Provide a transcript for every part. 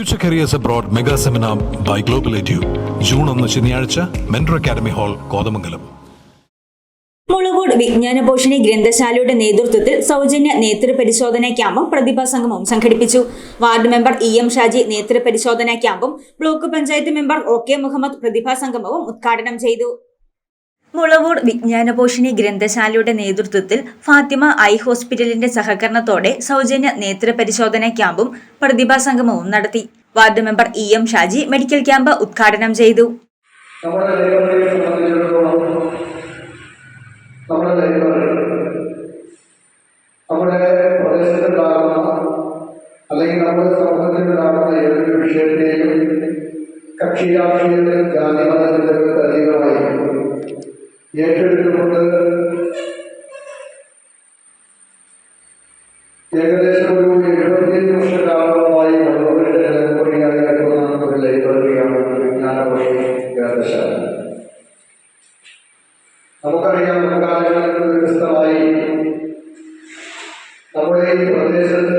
Future careers abroad mega seminar by global edu June ഒന്ന് ശനിയാഴ്ച mentor academy hall Kothamangalam. Mulakode വിജ്ഞാനപോഷിണി ഗ്രന്ഥശാലയുടെ നേതൃത്വത്തിൽ സൗജന്യ നേത്ര പരിശോധനാ ക്യാമ്പും പ്രതിഭാ സംഗമവും സംഘടിപ്പിച്ചു. Ward member E M Shaji നേത്ര പരിശോധനാ ക്യാമ്പും block panchayat member O K Muhammad പ്രതിഭാ സംഗമവും ഉദ്ഘാടനം ചെയ്തു. മുളവൂർ വിജ്ഞാനപോഷിണി ഗ്രന്ഥശാലയുടെ നേതൃത്വത്തിൽ ഫാത്തിമ ഐ ഹോസ്പിറ്റലിന്റെ സഹകരണത്തോടെ സൗജന്യ നേത്ര പരിശോധനാ ക്യാമ്പും പ്രതിഭാ സംഗമവും നടത്തി. Ward member E M Shaji medical camp ഉദ്ഘാടനം ചെയ്തു. അല്ലെങ്കിൽ നമ്മുടെ സമൂഹത്തിലുണ്ടാകുന്ന ഏതൊരു വിഷയത്തെയും കക്ഷി നമുക്കറിയാം മുൻകാലങ്ങളിൽ നിന്ന് വ്യത്യസ്തമായി നമ്മുടെ ഈ പ്രദേശത്ത്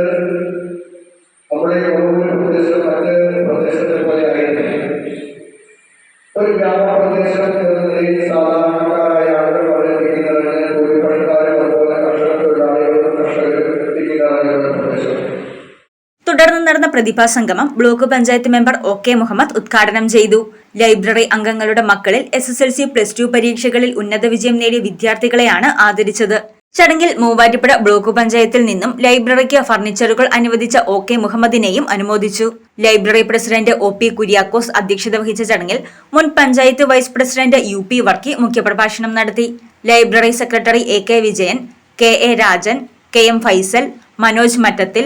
തുടർന്ന് നടന്ന പ്രതിഭാ സംഗമം block panchayat member O K Muhammad ഉദ്ഘാടനം ചെയ്തു. ലൈബ്രറി അംഗങ്ങളുടെ മക്കളിൽ S S L C plus two പരീക്ഷകളിൽ ഉന്നത വിജയം നേടിയ വിദ്യാർത്ഥികളെയാണ് ആദരിച്ചത്. ചടങ്ങിൽ മൂവാറ്റുപുഴ ബ്ലോക്ക് പഞ്ചായത്തിൽ നിന്നും ലൈബ്രറിക്ക് ഫർണിച്ചറുകൾ അനുവദിച്ച ഒ കെ മുഹമ്മദിനെയും അനുമോദിച്ചു. Library president O P Kuriakose അധ്യക്ഷത വഹിച്ച ചടങ്ങിൽ മുൻ panchayat vice president U P Varkey മുഖ്യപ്രഭാഷണം നടത്തി. Library secretary A K Vijayan K A Rajan K M Faisal Manoj Mattathil